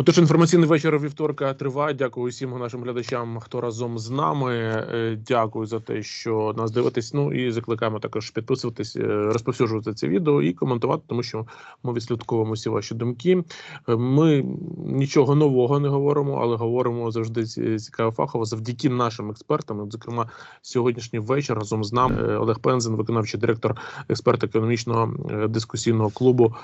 Отож, інформаційний вечір вівторка триває. Дякую усім нашим глядачам, хто разом з нами. Е, Дякую за те, що нас дивитесь. Ну і закликаємо також підписуватись, е, розповсюджувати це відео і коментувати, тому що ми відслідковуємо всі ваші думки. Е, Ми нічого нового не говоримо, але говоримо завжди цікаво фахово завдяки нашим експертам. Зокрема, сьогоднішній вечір разом з нами Олег Пензен, виконавчий директор експерт економічного дискусійного клубу.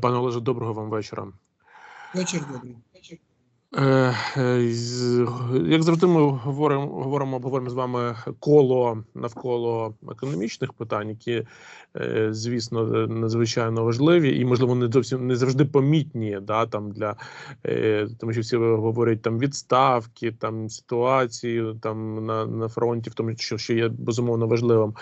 Пане Олеже, доброго вам вечора. Вечір добрий. Е, е, з- Як завжди, ми говоримо, говоримо, обговоримо з вами коло навколо економічних питань, які, е, звісно, надзвичайно важливі і, можливо, не зовсім не завжди помітні, да, там для е, тому, що всі говорять там відставки, там ситуації там на, на фронті, в тому, що, що є безумовно важливим.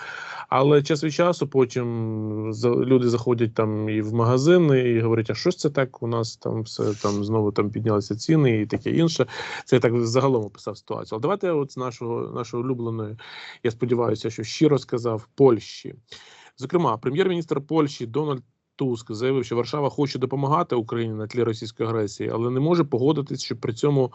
Але час від часу потім люди заходять там і в магазини і говорять, а що ж це так? У нас там все там знову там піднялися ціни і таке інше. Це я так загалом описав ситуацію. Але давайте от з нашого нашої улюбленої, я сподіваюся, що щиро сказав Польщі. Зокрема, прем'єр-міністр Польщі Дональд. Туск заявив, що Варшава хоче допомагати Україні на тлі російської агресії, але не може погодитись, що при цьому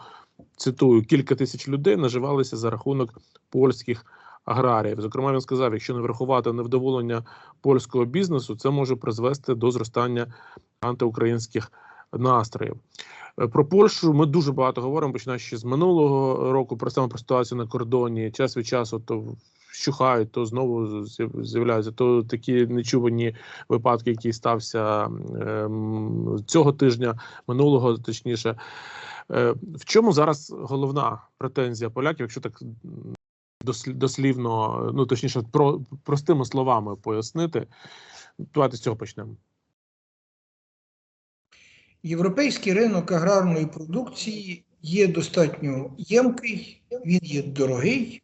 цитую кілька тисяч людей наживалися за рахунок польських аграріїв. Зокрема, він сказав, якщо не врахувати невдоволення польського бізнесу, це може призвести до зростання антиукраїнських настроїв. Е, Про Польщу ми дуже багато говоримо, починаючи з минулого року, про саме про ситуацію на кордоні. Час від часу то вщухають, то знову з'являються то такі нечувані випадки, які стався ем, цього тижня, минулого точніше. Е, В чому зараз головна претензія поляків, якщо так дослівно, ну точніше, про простими словами пояснити? Давайте з цього почнемо. Європейський ринок аграрної продукції є достатньо ємкий, він є дорогий,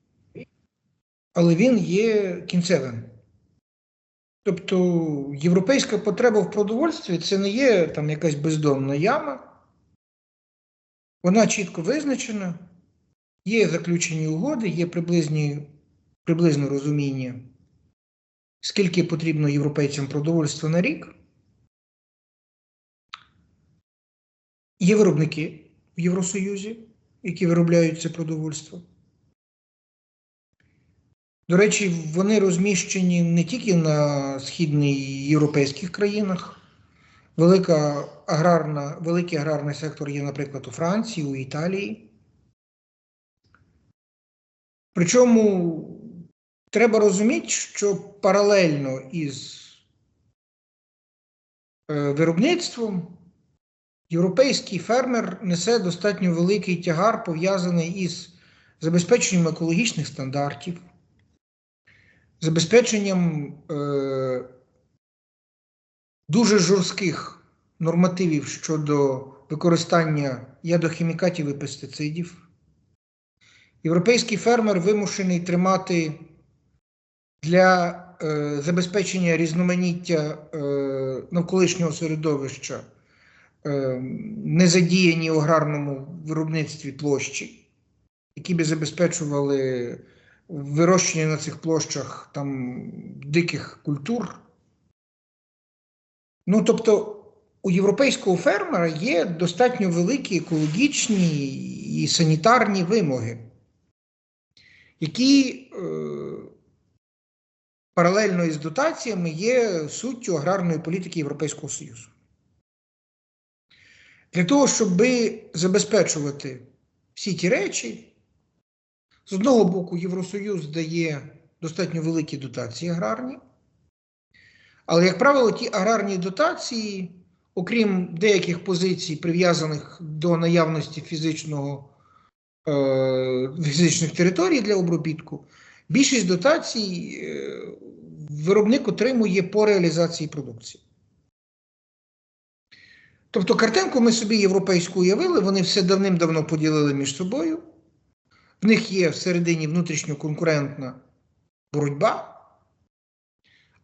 але він є кінцевим. Тобто європейська потреба в продовольстві це не є там якась бездомна яма. Вона чітко визначена, є заключені угоди, є приблизні, приблизне розуміння, скільки потрібно європейцям продовольства на рік. Є виробники в Євросоюзі, які виробляють це продовольство. До речі, вони розміщені не тільки на східноєвропейських країнах. Велика аграрна, великий аграрний сектор є, наприклад, у Франції, у Італії. Причому треба розуміти, що паралельно із е, виробництвом європейський фермер несе достатньо великий тягар, пов'язаний із забезпеченням екологічних стандартів, забезпеченням е, дуже жорстких нормативів щодо використання ядохімікатів і пестицидів. Європейський фермер вимушений тримати для е, забезпечення різноманіття е, навколишнього середовища е, не задіяні у аграрному виробництві площі, які би забезпечували вирощення на цих площах там диких культур. Ну, тобто, у європейського фермера є достатньо великі екологічні і санітарні вимоги, які е, паралельно із дотаціями є суттю аграрної політики Європейського Союзу. Для того, щоб забезпечувати всі ті речі, з одного боку, Євросоюз дає достатньо великі дотації аграрні, але, як правило, ті аграрні дотації, окрім деяких позицій, прив'язаних до наявності фізичного, е, фізичних територій для обробітку, більшість дотацій е, виробник отримує по реалізації продукції. Тобто картинку ми собі європейську уявили, вони все давним-давно поділили між собою. В них є всередині внутрішньоконкурентна боротьба,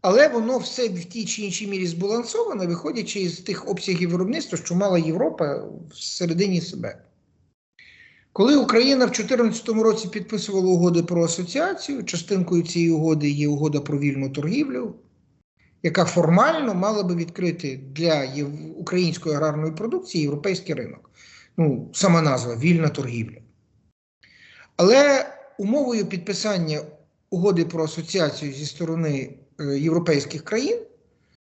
але воно все в тій чи іншій мірі збалансоване, виходячи із тих обсягів виробництва, що мала Європа всередині себе. Коли Україна в 2014 році підписувала угоди про асоціацію, частинкою цієї угоди є угода про вільну торгівлю, яка формально мала би відкрити для української аграрної продукції європейський ринок. Ну, сама назва вільна торгівля. Але умовою підписання угоди про асоціацію зі сторони е, європейських країн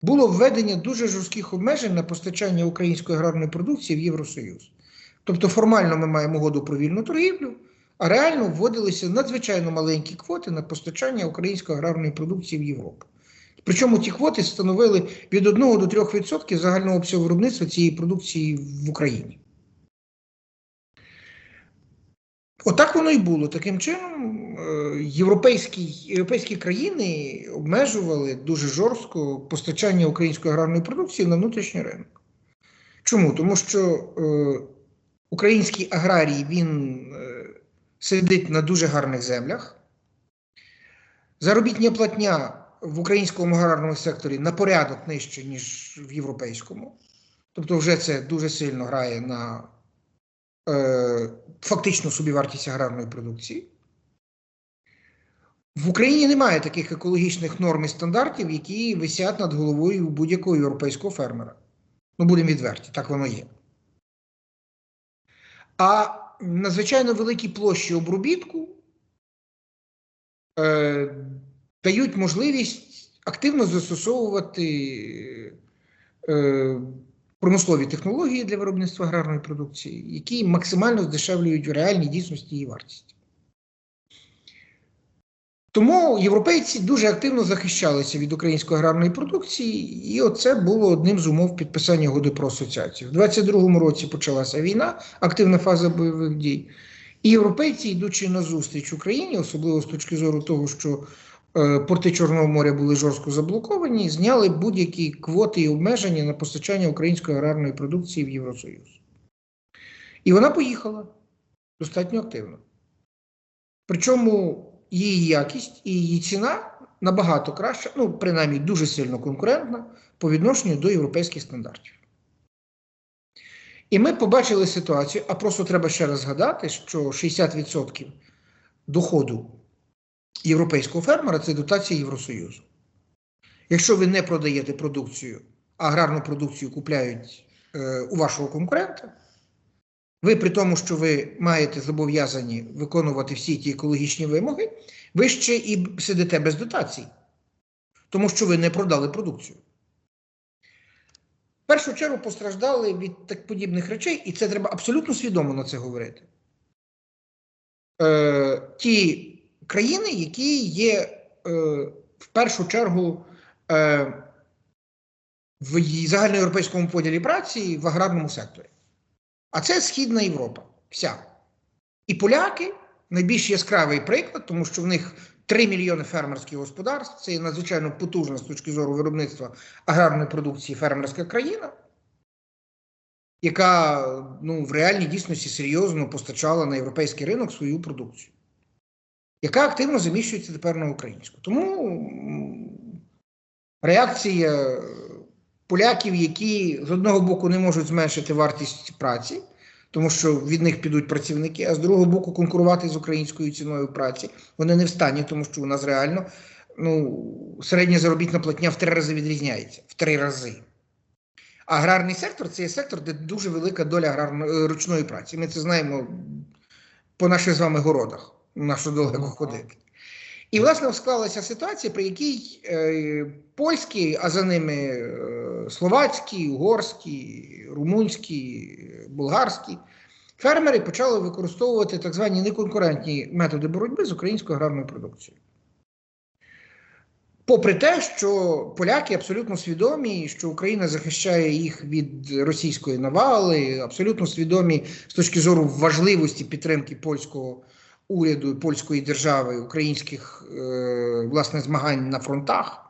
було введення дуже жорстких обмежень на постачання української аграрної продукції в Євросоюз. Тобто формально ми маємо угоду про вільну торгівлю, а реально вводилися надзвичайно маленькі квоти на постачання української аграрної продукції в Європу. Причому ті квоти становили від 1 до 3% загального обсягу виробництва цієї продукції в Україні. Отак воно і було. Таким чином, е, європейські, європейські країни обмежували дуже жорстко постачання української аграрної продукції на внутрішній ринок. Чому? Тому що е, український аграрій він е, сидить на дуже гарних землях. Заробітня платня в українському аграрному секторі на порядок нижче, ніж в європейському. Тобто, вже це дуже сильно грає на е, фактичну собівартість аграрної продукції. В Україні немає таких екологічних норм і стандартів, які висять над головою будь-якого європейського фермера. Ну, будемо відверті, так воно є. А надзвичайно великі площі обробітку е, дають можливість активно застосовувати е, промислові технології для виробництва аграрної продукції, які максимально здешевлюють в реальній дійсності її вартість. Тому європейці дуже активно захищалися від української аграрної продукції, і оце було одним з умов підписання угоди про асоціацію. У 22-му році почалася війна, активна фаза бойових дій. І європейці, йдучи на зустріч Україні, особливо з точки зору того, що порти Чорного моря були жорстко заблоковані, зняли будь-які квоти і обмеження на постачання української аграрної продукції в Євросоюз. І вона поїхала достатньо активно. Причому її якість і її ціна набагато краща, ну, принаймні дуже сильно конкурентна по відношенню до європейських стандартів. І ми побачили ситуацію, а просто треба ще раз згадати, що 60% доходу європейського фермера це дотація Євросоюзу. Якщо ви не продаєте продукцію, аграрну продукцію купляють е, у вашого конкурента, ви при тому, що ви маєте зобов'язані виконувати всі ті екологічні вимоги, ви ще і сидите без дотацій, тому що ви не продали продукцію. В першу чергу постраждали від так подібних речей, і це треба абсолютно свідомо на це говорити. Е, Ті країни, які є е, в першу чергу е, в загальноєвропейському поділі праці в аграрному секторі. А це Східна Європа. Вся. І поляки найбільш яскравий приклад, тому що в них 3 мільйони фермерських господарств. Це є надзвичайно потужна з точки зору виробництва аграрної продукції фермерська країна, яка ну, в реальній дійсності серйозно постачала на європейський ринок свою продукцію, яка активно заміщується тепер на українську. Тому реакція поляків, які з одного боку не можуть зменшити вартість праці, тому що від них підуть працівники, а з другого боку конкурувати з українською ціною праці вони не в стані, тому що у нас реально ну, середня заробітна платня в три рази відрізняється. В три рази. Аграрний сектор це є сектор, де дуже велика доля аграрної ручної праці. Ми це знаємо по наших з вами городах, нашу далеко ходити. І, власне, склалася ситуація, при якій е, польські, а за ними е, словацькі, угорські, румунські, болгарські фермери почали використовувати так звані неконкурентні методи боротьби з українською аграрною продукцією. Попри те, що поляки абсолютно свідомі, що Україна захищає їх від російської навали, абсолютно свідомі з точки зору важливості підтримки польського уряду польської держави, українських е, власне змагань на фронтах.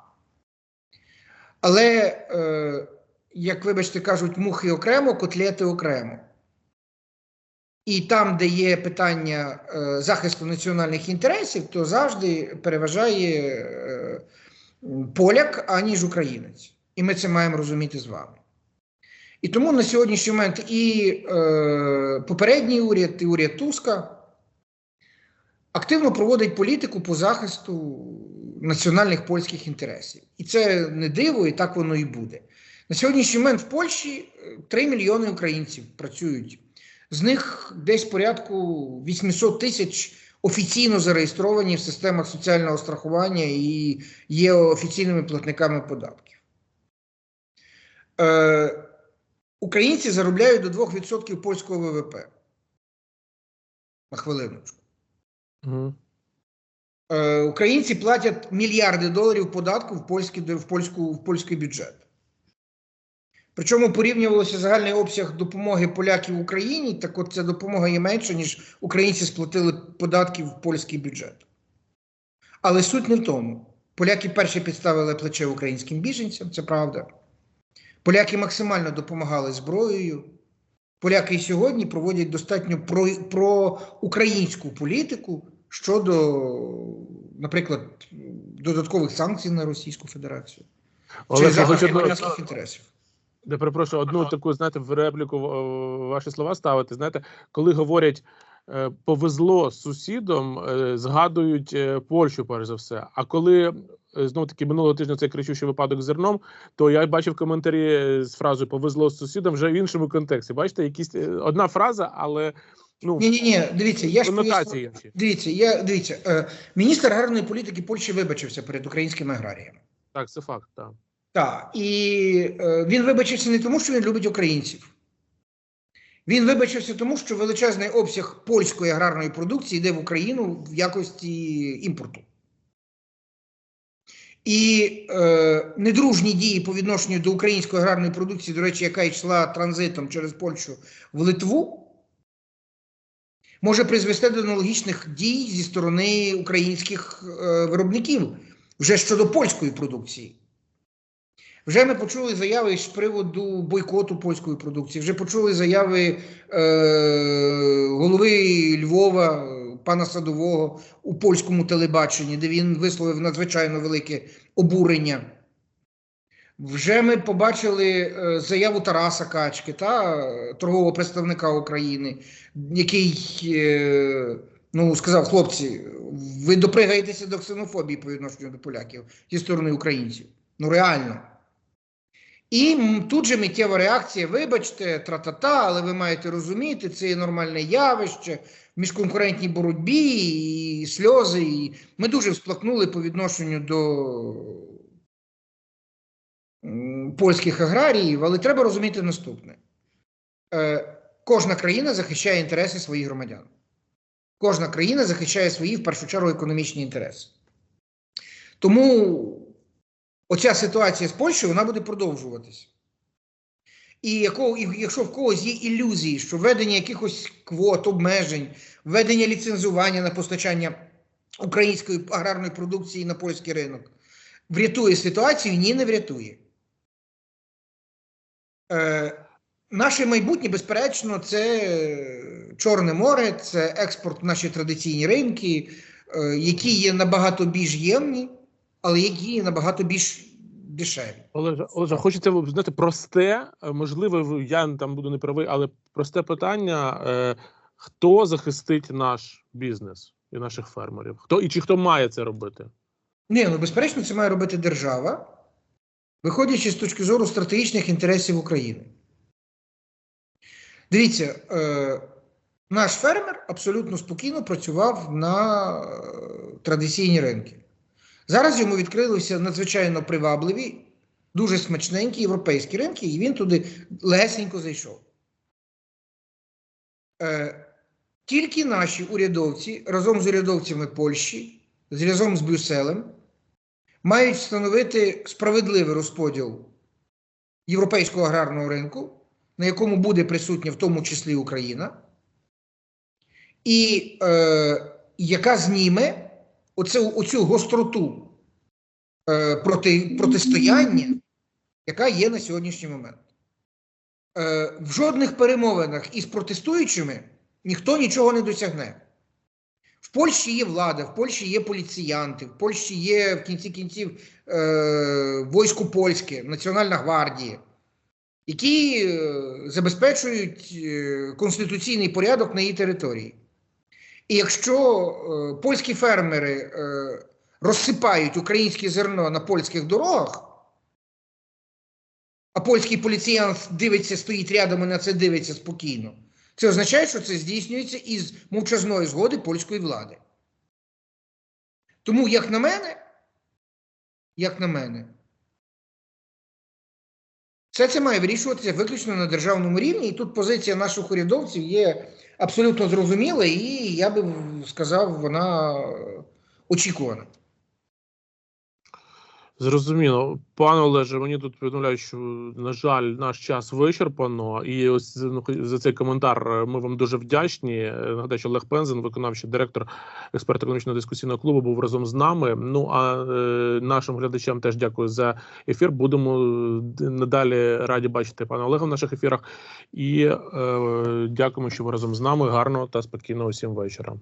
Але, е, як вибачте, кажуть, мухи окремо, котлети окремо. І там, де є питання е, захисту національних інтересів, то завжди переважає поляк, аніж українець. І ми це маємо розуміти з вами. І тому на сьогоднішній момент і е, попередній уряд, і уряд Туска активно проводить політику по захисту національних польських інтересів. І це не диво, і так воно і буде. На сьогоднішній момент в Польщі 3 мільйони українців працюють З них десь порядку 800 тисяч офіційно зареєстровані в системах соціального страхування і є офіційними платниками податків. Е, Українці заробляють до 2% польського ВВП. На хвилиночку. Е, Українці платять мільярди доларів податку в польський, в, польську, в польський бюджет. Причому порівнювалося загальний обсяг допомоги поляків Україні, так от ця допомога є менша, ніж українці сплатили податків в польський бюджет. Але суть не в тому. Поляки перші підставили плече українським біженцям, це правда. Поляки максимально допомагали зброєю. Поляки і сьогодні проводять достатньо про, про політику щодо, наприклад, додаткових санкцій на Російську Федерацію. Олег, я захисту хочу одну, інтересів. я перепрошую, одну таку, знаєте, в репліку ваші слова ставити. Знаєте, коли говорять е, повезло з сусідом, е, згадують е, Польщу, перш за все. А коли знову таки минулого тижня цей кричущий випадок з зерном, то я бачив коментарі з фразою повезло з сусідом вже в іншому контексті. Бачите, якісь одна фраза, але ну Ні, ні, ні, дивіться, я ж поясню- Дивіться, я дивіться, е, міністр аграрної політики Польщі вибачився перед українськими аграріями. Так, це факт. Так. Так, і е, він вибачився не тому, що він любить українців. Він вибачився тому, що величезний обсяг польської аграрної продукції йде в Україну в якості імпорту. І е, недружні дії по відношенню до української аграрної продукції, до речі, яка йшла транзитом через Польщу в Литву, може призвести до аналогічних дій зі сторони українських е, виробників вже щодо польської продукції. Вже ми почули заяви з приводу бойкоту польської продукції. Вже почули заяви е, голови Львова, пана Садового у польському телебаченні, де він висловив надзвичайно велике обурення. Вже ми побачили е, заяву Тараса Качки, та, торгового представника України, який е, ну, сказав: хлопці, ви допригаєтеся до ксенофобії по відношенню до поляків зі сторони українців. Ну, реально. І тут же миттєва реакція: вибачте, тра-та-та, але ви маєте розуміти, це є нормальне явище в міжконкурентній боротьбі, і сльози. І ми дуже всплакнули по відношенню до польських аграріїв, але треба розуміти наступне: е, кожна країна захищає інтереси своїх громадян. Кожна країна захищає свої, в першу чергу, економічні інтереси. Тому оця ситуація з Польщею вона буде продовжуватися. І якщо в когось є ілюзії, що введення якихось квот, обмежень, введення ліцензування на постачання української аграрної продукції на польський ринок врятує ситуацію, ні, не врятує. Е, наше майбутнє, безперечно, це Чорне море, це експорт в наші традиційні ринки, е, які є набагато більш ємні, але які є набагато більш дешеві. Олеже, Олеже, хочеться ви знаєте, просте, е, можливо, я там буду неправий, але просте питання: е, хто захистить наш бізнес і наших фермерів? Хто і чи хто має це робити? Ні, ну безперечно, це має робити держава, виходячи з точки зору стратегічних інтересів України. Дивіться, е, наш фермер абсолютно спокійно працював на е, традиційні ринки. Зараз йому відкрилися надзвичайно привабливі, дуже смачненькі європейські ринки, і він туди легесенько зайшов. Е, тільки наші урядовці разом з урядовцями Польщі, разом з Брюсселем, мають встановити справедливий розподіл європейського аграрного ринку, на якому буде присутня в тому числі Україна, і е, яка зніме оцю, оцю гостроту е, проти, протистояння, яка є на сьогоднішній момент. Е, в жодних перемовинах із протестуючими ніхто нічого не досягне. В Польщі є влада, в Польщі є поліціянти, в Польщі є в кінці кінців е, військо польське, Національна гвардія, які е, забезпечують е, конституційний порядок на її території. І якщо е, польські фермери е, розсипають українське зерно на польських дорогах, а польський поліціянт дивиться, стоїть рядом і на це дивиться спокійно, Це означає, що це здійснюється із мовчазної згоди польської влади. Тому, як на мене, як на мене, все це має вирішуватися виключно на державному рівні, і тут позиція наших урядовців є абсолютно зрозуміла, і я би сказав, вона очікувана. Зрозуміло, пане Олеже. Мені тут повідомляють, що на жаль, наш час вичерпано, і ось ну, за цей коментар е, ми вам дуже вдячні. Е, Нагадаю, що Олег Пензен, виконавчий директор експерт економічного дискусійного клубу, був разом з нами. Ну а е, нашим глядачам теж дякую за ефір. Будемо е, надалі раді бачити пана Олега в наших ефірах. І е, дякуємо, що ви разом з нами. Гарного та спокійного всім вечора.